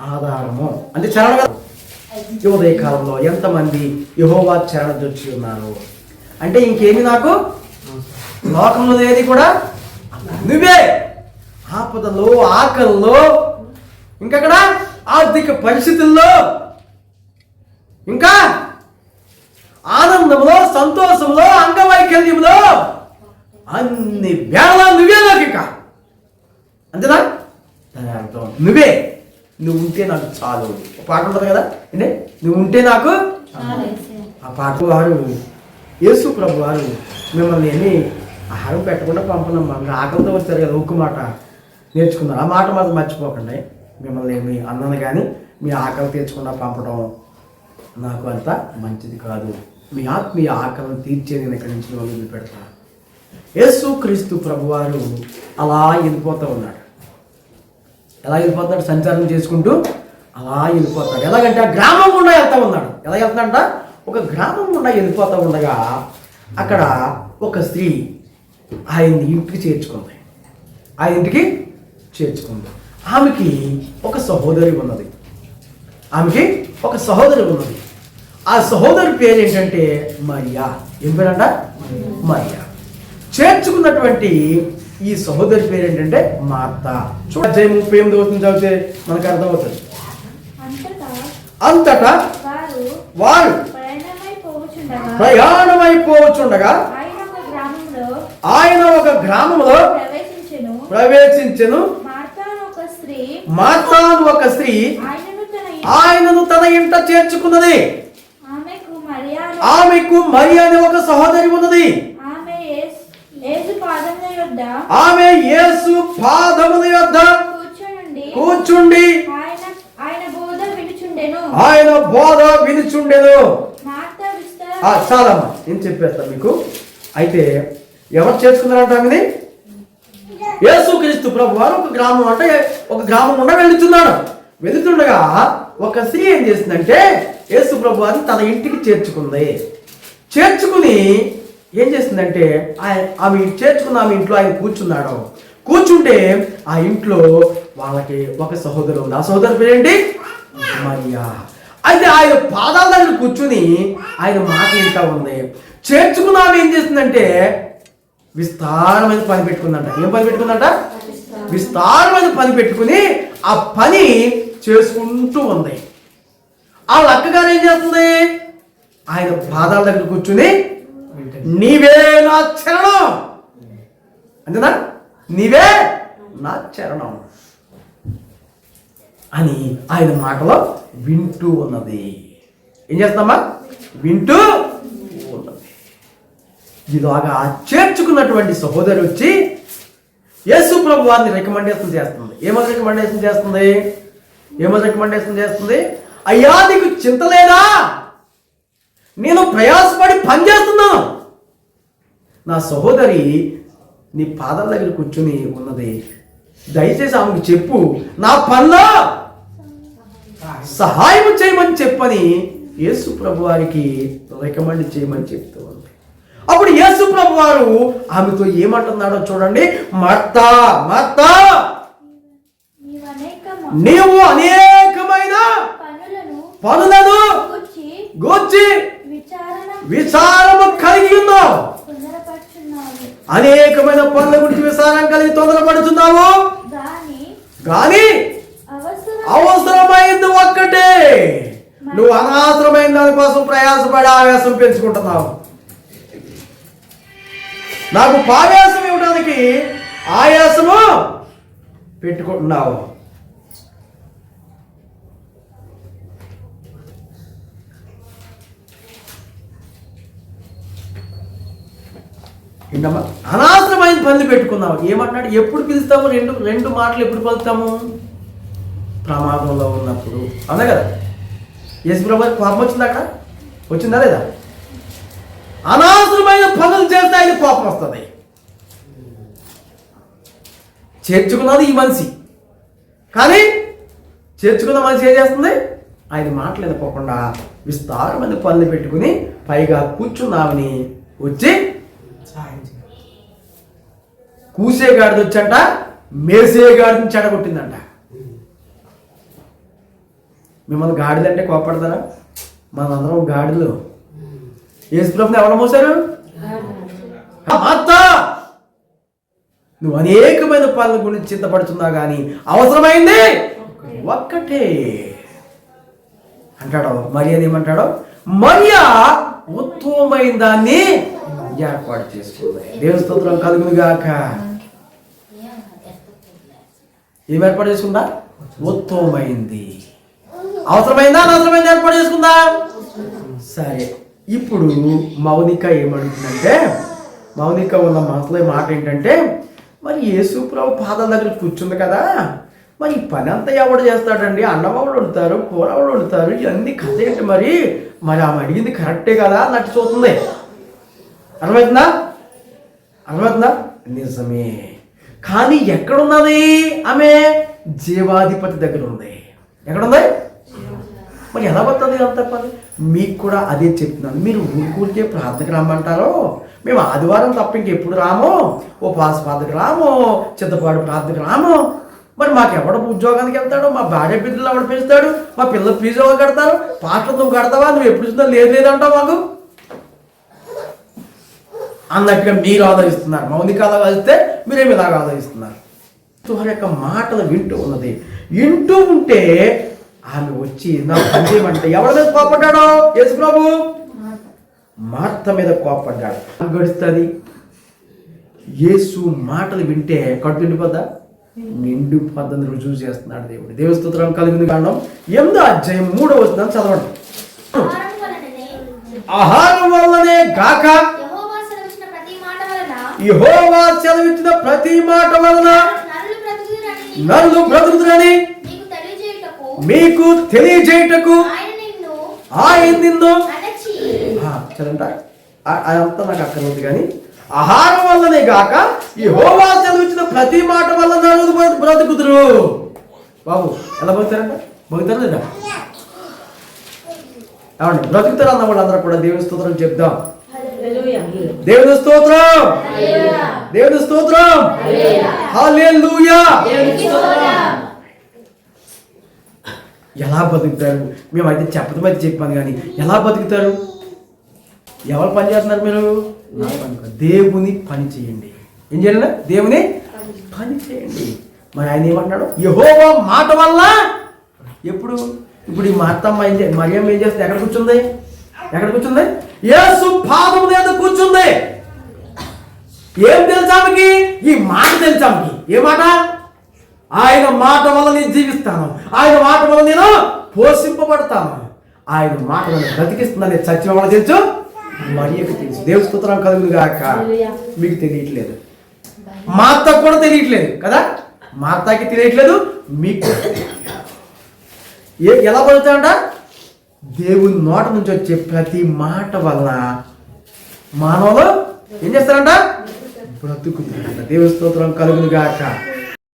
ఆధారము. అంటే చరణ యువదయ కాలంలో ఎంతమంది యహోవా చరణ దొచ్చి ఉన్నారు? అంటే ఇంకేమి నాకు? లోకంలో ఏది కూడా నువ్వే. ఆపదలో ఆకల్లో ఇంకక్కడ? ఆర్థిక పరిస్థితుల్లో. ఇంకా ఆనందంలో సంతోషంలో అంగవైకల్యంలో అన్ని వేళ నువ్వే నాకు ఇంకా. అంతేనా? దాని అర్థం. నువ్వే. నువ్వు ఉంటే నాకు చాలు. ఒక పాట ఉంటుంది కదా? ఏంటి? నువ్వు ఉంటే నాకు ఆ పాట వారు. యేసు ప్రభు వారు మిమ్మల్ని ఎన్ని ఆహారం పెట్టకుండా పంపనమ్మా. మీరు ఆకలితో వచ్చారు కదా ఉక్కు మాట నేర్చుకున్నారు. ఆ మాట మాత్రం మర్చిపోకండి. మిమ్మల్ని ఏమి అన్నను కానీ మీ ఆకలి తీర్చకుండా పంపడం నాకు అంత మంచిది కాదు. మీ ఆత్మీయ ఆకలిని తీర్చే నేను ఇక్కడి నుంచి మొదలు పెడతా. యేసు క్రీస్తు ప్రభువారు అలా వెళ్ళిపోతూ ఉన్నాడు ఎలా వెళ్ళిపోతాడు సంచారం చేసుకుంటూ అలా వెళ్ళిపోతాడు ఎలాగంటే ఆ గ్రామం గుండా వెళ్తా ఉన్నాడు. ఎలా వెళ్తాడంట ఒక గ్రామం గుండా వెళ్ళిపోతూ ఉండగా అక్కడ ఒక స్త్రీ ఆయన ఇంటికి చేర్చుకుంది. ఆ ఇంటికి చేర్చుకుంది. ఆమెకి ఒక సహోదరి ఉన్నది. ఆమెకి ఒక సహోదరి ఉన్నది. ఆ సహోదరి పేరు ఏంటంటే మరియా. ఏం పేరంట? మరియా. చేర్చుకున్నటువంటి ఈ సహోదరి పేరు ఏంటంటే మార్త. చూడ ముప్పై ఎనిమిది అవుతుంది చదివితే మనకు అర్థమవుతుంది. అంతటా అంతటా వారు ప్రయాణమైపోవచ్చుండగా ఆయన ఒక గ్రామంలో ప్రవేశించెను. అను ఒక స్త్రీ మార్తాను ఒక స్త్రీ ఆయనను తన ఇంటి- చేర్చుకున్నది. ఆమెకు మరి అనే ఒక సహోదరి ఉన్నది ఆమె యేసు- యేసు పాదముల యొద్ద ఆమె యేసు పాదముల యొద్ద కూర్చుండి. ఆయన బోధ వినుచుండెను. చాలమ్మా నేను చెప్పేస్తా మీకు. అయితే ఎవరు చేసుకున్నారంట ఆమెని? యేసుక్రీస్తు ప్రభు వారు ఒక గ్రామం అంటే ఒక గ్రామం గుండా వెళుతున్నాడు. వెళుతుండగా ఒక స్త్రీ ఏం చేసిందంటే యేసు ప్రభు వారిని తన ఇంటికి చేర్చుకుంది. చేర్చుకుని ఏం చేసిందంటే ఆయ- ఆమె చేర్చుకున్న ఆమె ఇంట్లో ఆయన కూర్చున్నాడు. కూర్చుంటే ఆ ఇంట్లో వాళ్ళకి ఒక సహోదరు ఉంది. ఆ సహోదరు పేరేంటి? మరియా. అయితే ఆయన పాదాల దగ్గర కూర్చుని ఆయన మాట వింటా ఉంది. చేర్చుకున్న ఆమె ఏం చేస్తుందంటే విస్తారమైన పని పెట్టుకుందంట. ఏం పని పెట్టుకుందంట? విస్తారమైన పని పెట్టుకుని ఆ పని చేసుకుంటూ ఉంది. వాళ్ళ అక్కగారు ఏం చేస్తుంది? ఆయన పాదాల దగ్గర కూర్చుని నీవే నా చరణం. అంతేనా? నీవే నా చరణం. అని ఆయన మాటలో వింటూ ఉన్నది. ఏం చేస్తామా వింటూ ఉన్నది. ఇలాగా చేర్చుకున్నటువంటి సహోదరి వచ్చి యేసు ప్రభు వారిని రికమెండేషన్ చేస్తుంది. ఏమని రికమెండేషన్ చేస్తుంది? ఏమని రికమెండేషన్ చేస్తుంది? అయ్యా నీకు చింత లేదా? నేను ప్రయాసపడి పనిచేస్తున్నాను. నా సహోదరి నీ పాదాల దగ్గర కూర్చుని ఉన్నది. దయచేసి ఆమెకు చెప్పు నా పనిలో సహాయం చేయమని చెప్పని యేసు ప్రభు వారికి రికమెండ్ చేయమని చెప్తూ ఉంది. అప్పుడు యేసు ప్రభు వారు ఆమెతో ఏమంటున్నాడో చూడండి. మత్త మత్త నీవు అనేక నీవు అనేకమైన పనులను గూర్చి విచారము కలిగి ఉన్నావు. అనేకమైన పనుల గురించి విచారం కలిగి తొందరపడుతున్నావు దాని కానీ అవసరం అవసరమైంది ఒక్కటే. నువ్వు అనవసరమైన దానికోసం ప్రయాసపడి ఆవేశం పెంచుకుంటున్నావు. నాకు పావేశం ఇవ్వడానికి ఆయాసము పెట్టుకుంటున్నావు. ఏంటమ్మా? అనవసరమైన పనులు పెట్టుకున్నావు ఏమంటున్నాడు? ఎప్పుడు పిలుస్తాము? రెండు రెండు మాటలు ఎప్పుడు పలుతాము ప్రమాదంలో ఉన్నప్పుడు. అవునా కదా? యేసు ప్రభు కోపం వచ్చిందా అక్కడ? వచ్చిందా లేదా? అనవసరమైన పనులు చేస్తే ఆయన కోపం వస్తుంది. చేర్చుకున్నది ఈ మనిషి. కానీ చేర్చుకున్న మనిషి ఏం చేస్తుంది? ఆయన మాటలు వినకోకుండా విస్తారమైన పనులు పెట్టుకుని పైగా కూర్చున్నామని వచ్చి కూసే గాడిది వచ్చంట మేసే గాడిని చెడగొట్టిందంట. మిమ్మల్ని గాడిదంటే అంటే కోపడతారా మనందరం గాడిలో ఏసుప్రభుని ఎవరు మోసారు? మాత! నువ్వు అనేకమైన పనుల గురించి చింతపడుతున్నావు కానీ అవసరమైంది ఒక్కటే. అంటాడు మరి ఏమంటాడో? మరియా ఉత్తమమైన దాన్ని ఏర్పాటు చేసుకుంది. దేవస్తోత్రం స్తోత్రం గాక ఏం ఏర్పాటు చేసుకుందా? ఉత్తమమైంది. అవసరమైందా? అనవసరమైంది? ఏర్పాటు చేసుకుందా? సరే. ఇప్పుడు మౌనిక ఏమడుగుతుందంటే మౌనిక ఉన్న మనసులో మాట ఏంటంటే మరి యేసుప్రభు పాదాల దగ్గర కూర్చుంది కదా మరి ఈ పని అంతా ఎవడు చేస్తాడండి? అన్నవాళ్ళు వండుతారు కూరవాళ్ళు వండుతారు ఇవన్నీ కథ ఏంటి మరి? మరి ఆమె అడిగింది కరెక్టే కదా అన్నట్టు చూస్తుంది. అర్థమవుతుందా? అర్థమవుతుందా? నిజమే. కానీ ఎక్కడున్నది? ఆమె జీవాధిపతి దగ్గర ఉంది ఎక్కడుంది? మరి ఎలా పడుతుంది అంత పని? మీకు కూడా అదే చెప్తున్నాను. మీరు ఊరికే ప్రార్థనకు రమ్మంటారో? మేము ఆదివారం తప్ప ఇంకెప్పుడు రాము? ఉపవాస ప్రార్థనకు రామో? చిత్తపాడు ప్రార్థనకు రాము? మరి మాకు ఉద్యోగానికి వెళ్తాడు? మా భార్య బిడ్డలు ఎవడ పెంచుతాడు? మా పిల్లలు ఫీజు ఎవరు కడతారు? పాటలు నువ్వు కడతావా? నువ్వు ఎప్పుడు చూసినా లేదు లేదంటావు మాకు? అన్నట్టుగా మీరు ఆదరిస్తున్నారు. మౌనిక ఆదరిస్తే మీరేమి ఇలాగ ఆదరిస్తున్నారు వారి యొక్క మాటలు వింటూ ఉన్నది. వింటూ ఉంటే ఆమె వచ్చి నా పని చేయమంటే ఎవరి మీద కోపడ్డాడో? యేసు ప్రభు? మార్త మీద కోపడ్డాడు. గడుస్తుంది? యేసు మాటలు వింటే కడుపు నిండిపోద్దా? నిండిపోద్దని రుజువు చేస్తున్నాడు దేవుడు. దేవస్తోత్రం కలిగింది కారణం ఎనిమిదో అధ్యాయం మూడో వస్తుందని చదవండి. ఆహారం వల్లనే గాక యెహోవా సెలవిచ్చిన ప్రతి మాట వలన యెహోవా సెలవిచ్చిన ప్రతి మాట వలన నరులు బ్రతుకుతురని మీకు తెలియజేయటకు ఆయన నిన్ను చదంట అదంతా నాకు అక్కర్లేదు కానీ ఆహారం వల్లనే గాక ఈ హోవా సెలవిచ్చిన ప్రతి మాట వల్ల నలుగురు బ్రతు- బ్రతుకుతురు బాబు ఎలా బతుకుతారంట? బతుకుతారు లేదా? ఏమండి బ్రతుకుతారు అన్న వాళ్ళందరూ కూడా దేవుని స్తోత్రం చెప్దాం. దేవుని స్తోత్రం. దేవుని స్తోత్రం. హల్లెలూయా ఎలా బతుకుతారు? మేమైతే చెప్పడం అయితే చెప్పాను కానీ ఎలా బతుకుతారు? ఎవరు పని చేస్తున్నారు మీరు? నా పని. దేవుని పని చేయండి. ఏం చేయాలి? దేవుని పని చేయండి. మరి ఆయన ఏమంటున్నాడు? యహోవా మాట వల్ల ఎప్పుడు? ఇప్పుడు ఈ మా అత్తమ్మ ఏం చే మరియమ్మ ఏం చేస్తుంది? ఎక్కడ కూర్చుంది? ఎక్కడ కూర్చుంది? యేసు పాదం మీద కూర్చుంది. ఏం తెలుసా ఆమెకి ఈ మాట తెలుసా ఆమెకి ఏ మాట? ఆయన మాట వల్ల నేను జీవిస్తాను. ఆయన మాట వల్ల నేను పోషింపబడతాను. ఆయన మాట వల్ల బ్రతికిస్తుందని సత్యం వల్ల తెలుసు. మరియకు తెలుసు? దేవు స్తోత్రం కలుగును గాక. మీకు తెలియట్లేదు. మా అత్తకు కూడా తెలియట్లేదు కదా? మా అత్తకి తెలియట్లేదు మీకు. ఏ ఎలా పడుతాడంట దేవుని నోట నుంచి వచ్చే ప్రతి మాట వల్ల మానవులు ఏం చేస్తారంట? బ్రతుకుతారంట. దేవుని స్తోత్రం కలుగును గాక